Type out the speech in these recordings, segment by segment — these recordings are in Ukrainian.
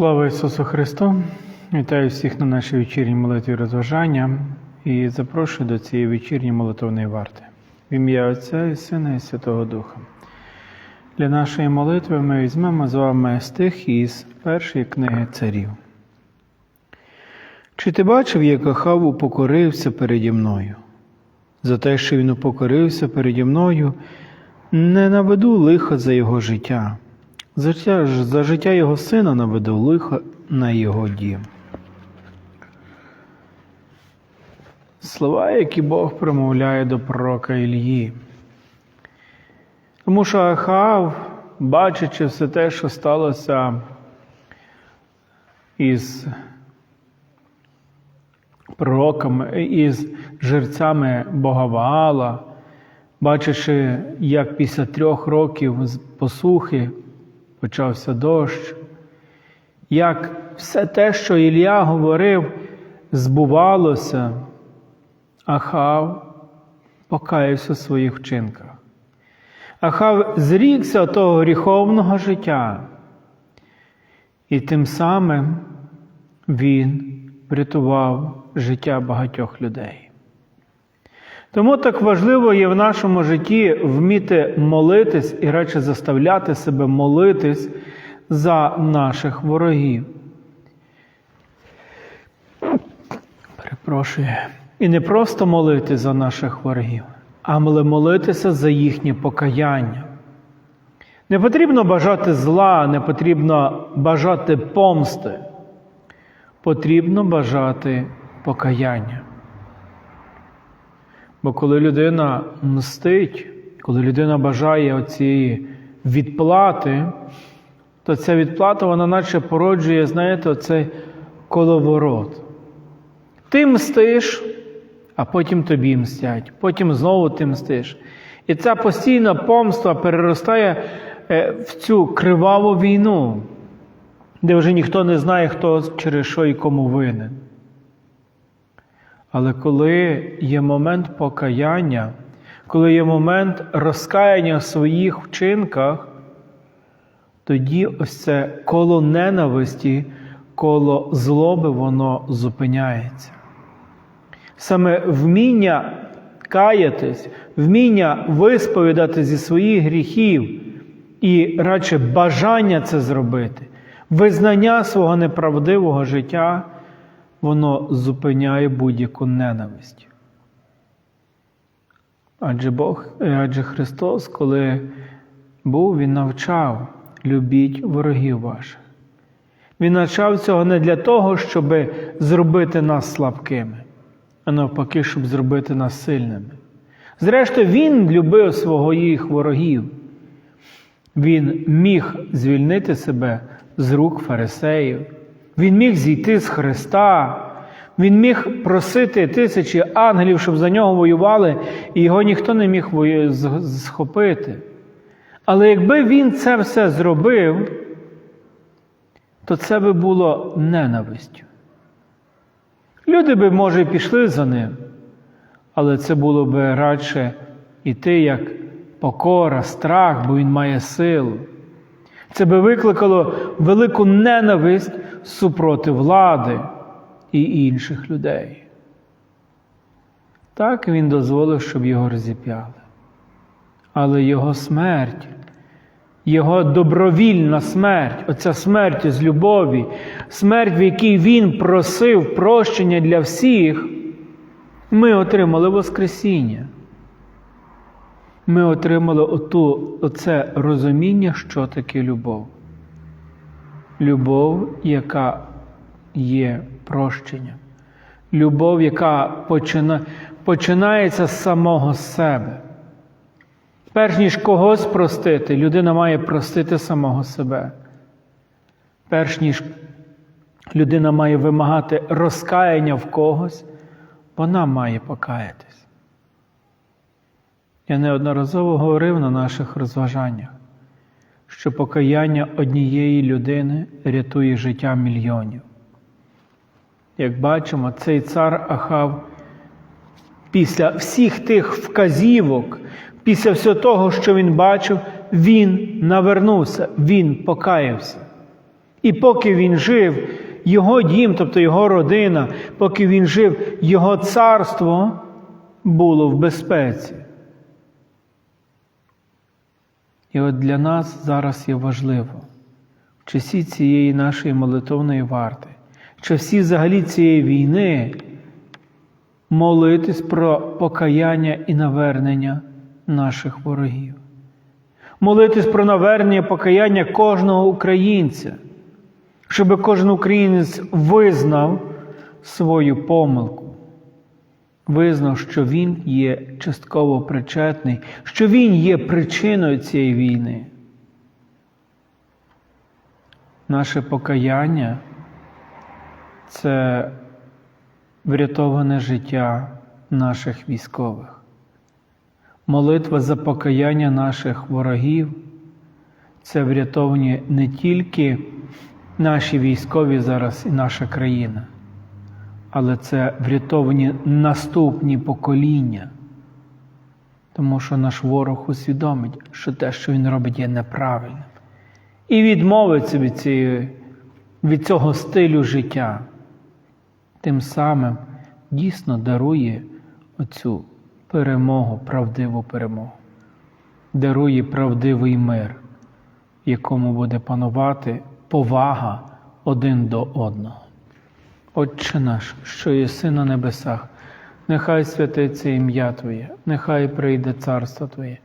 Слава Ісусу Христу! Вітаю всіх на нашій вечірній молитві розважання і запрошую до цієї вечірньої молитовної варти. В ім'я Отця і Сина і Святого Духа. Для нашої молитви ми візьмемо з вами стих із першої книги царів. Чи ти бачив, як Ахав упокорився переді мною? За те, що він упокорився переді мною, не наведу лиха за його життя. За за життя його сина наведу лихо на його дім. Слова, які Бог промовляє до пророка Ільї. Тому що Ахав, бачачи все те, що сталося із пророками, із жерцями Бога Ваала, бачачи, як після трьох років посухи почався дощ, як все те, що Ілля говорив, збувалося, Ахав покаявся в своїх вчинках. Ахав зрікся того гріховного життя, і тим самим він врятував життя багатьох людей. Тому так важливо є в нашому житті вміти молитись і радше заставляти себе молитись за наших ворогів. Перепрошую. І не просто молити за наших ворогів, а молитися за їхнє покаяння. Не потрібно бажати зла, не потрібно бажати помсти. Потрібно бажати покаяння. Бо коли людина мстить, коли людина бажає оцієї відплати, то ця відплата, вона наче породжує, знаєте, оцей коловорот. Ти мстиш, а потім тобі мстять, потім знову ти мстиш. І ця постійна помста переростає е, в цю криваву війну, де вже ніхто не знає, хто через що і кому винен. Але коли є момент покаяння, коли є момент розкаяння в своїх вчинках, тоді ось це коло ненависті, коло злоби воно зупиняється. Саме вміння каятись, вміння висповідати зі своїх гріхів і радше бажання це зробити, визнання свого неправдивого життя, воно зупиняє будь-яку ненависть. Адже Бог, е, адже Христос, коли був, Він навчав любіть ворогів ваших. Він навчав цього не для того, щоб зробити нас слабкими, а навпаки, щоб зробити нас сильними. Зрештою, Він любив своїх ворогів. Він міг звільнити себе з рук фарисеїв. Він міг зійти з Христа. Він міг просити тисячі ангелів, щоб за нього воювали, і його ніхто не міг схопити. Але якби він це все зробив, то це би було ненавистю. Люди би, може, пішли за ним, але це було би радше іти як покора, страх, бо він має силу. Це би викликало велику ненависть супроти влади і інших людей. Так він дозволив, щоб його розіп'яли. Але його смерть, його добровільна смерть, оця смерть з любові, смерть, в якій він просив прощення для всіх, ми отримали Воскресіння. Ми отримали оту, оце розуміння, що таке любов. Любов, яка є прощенням. Любов, яка почина, починається з самого себе. Перш ніж когось простити, людина має простити самого себе. Перш ніж людина має вимагати розкаяння в когось, вона має покаятись. Я неодноразово говорив на наших розважаннях, що покаяння однієї людини рятує життя мільйонів. Як бачимо, цей цар Ахав після всіх тих вказівок, після всього того, що він бачив, він навернувся, він покаявся. І поки він жив, його дім, тобто його родина, поки він жив, його царство було в безпеці. І от для нас зараз є важливо в часі цієї нашої молитовної варти, в часі взагалі цієї війни молитись про покаяння і навернення наших ворогів. Молитись про навернення покаяння кожного українця, щоб кожен українець визнав свою помилку, визнав, що він є частково причетний, що він є причиною цієї війни. Наше покаяння це врятоване життя наших військових. Молитва за покаяння наших ворогів це врятовані не тільки наші військові зараз і наша країна, але це врятовані наступні покоління. Тому що наш ворог усвідомить, що те, що він робить, є неправильним. І відмовиться від, цієї, від цього стилю життя. Тим самим дійсно дарує оцю перемогу, правдиву перемогу, дарує правдивий мир, в якому буде панувати повага один до одного. Отче наш, що єси на небесах, нехай святиться ім'я Твоє, нехай прийде царство Твоє,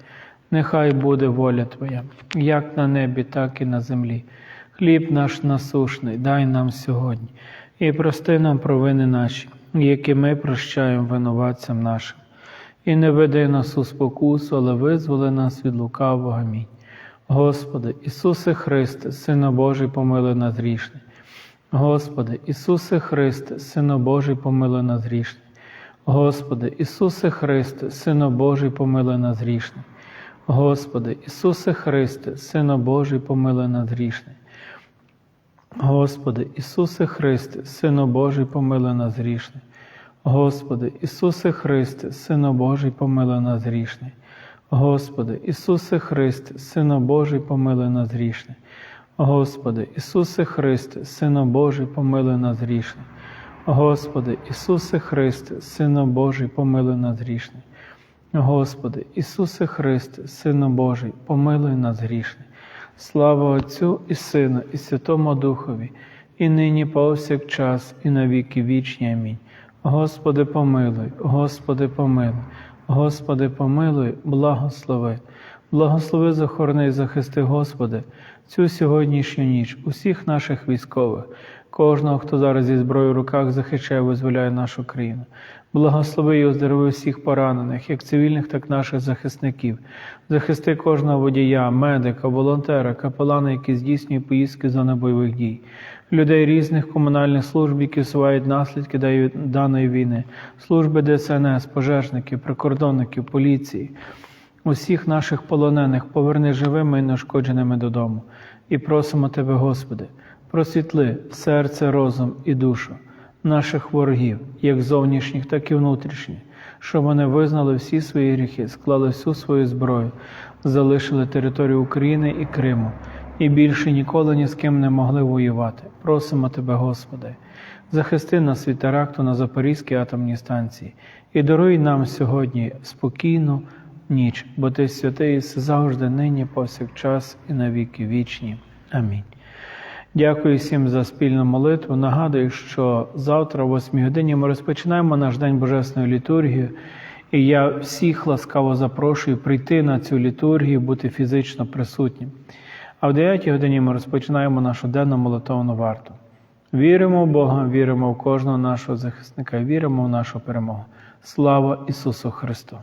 нехай буде воля Твоя, як на небі, так і на землі. Хліб наш насушний, дай нам сьогодні, і прости нам провини наші, які ми прощаємо винуватцям нашим. І не веди нас у спокусу, але визволи нас від лукавого. Амінь. Господи, Ісусе Христе, Сина Божий, помилуй нас грішний. Господи, Ісусе Христе, Сино Божий, помилуй нас грішний. Господи, Ісусе Христе, Сино Божий, помилуй нас грішний. Господи, Ісусе Христе, Сино Божий, помилуй нас грішний. Господи, Ісусе Христе, Сино Божий, помилуй нас грішний. Господи, Ісусе Христе, Сино Божий, помилуй нас грішний. Господи, Ісусе Христе, Сино Божий, помилуй нас грішний. Господи, Ісусе Христе, Сино Божий, помилуй нас грішний. Господи, Ісусе Христе, Сино Божий, помилуй нас грішний. Господи, Ісусе Христе, Сино Божий, помилуй нас грішний. Слава Отцю і Сину, і Святому Духові, і нині повсякчас, і на віки вічні. Амінь. Господи, помилуй, Господи, помилуй, Господи, помилуй, благослови. Благослови, захорони і захисти, Господи, цю сьогоднішню ніч, усіх наших військових, кожного, хто зараз зі зброєю в руках захищає, визволяє нашу країну. Благослови і оздорови всіх поранених, як цивільних, так і наших захисників. Захисти кожного водія, медика, волонтера, капелана, які здійснюють поїздки зони бойових дій, людей різних комунальних служб, які усувають наслідки даної війни, служби ДСНС, пожежників, прикордонників, поліції. Усіх наших полонених поверни живими і неушкодженими додому. І просимо Тебе, Господи, просвітли серце, розум і душу наших ворогів, як зовнішніх, так і внутрішніх, щоб вони визнали всі свої гріхи, склали всю свою зброю, залишили територію України і Криму, і більше ніколи ні з ким не могли воювати. Просимо Тебе, Господи, захисти нас від теракту на Запорізькій атомній станції і даруй нам сьогодні спокійну ніч, бо Ти святий завжди, нині, повсякчас і на віки вічні. Амінь. Дякую всім за спільну молитву. Нагадую, що завтра, о 8 годині, ми розпочинаємо наш день Божесної літургії, і я всіх ласкаво запрошую прийти на цю літургію, бути фізично присутнім. А в 9 годині ми розпочинаємо нашу денну молитовну варту. Віримо в Бога, віримо в кожного нашого захисника, віримо в нашу перемогу. Слава Ісусу Христу!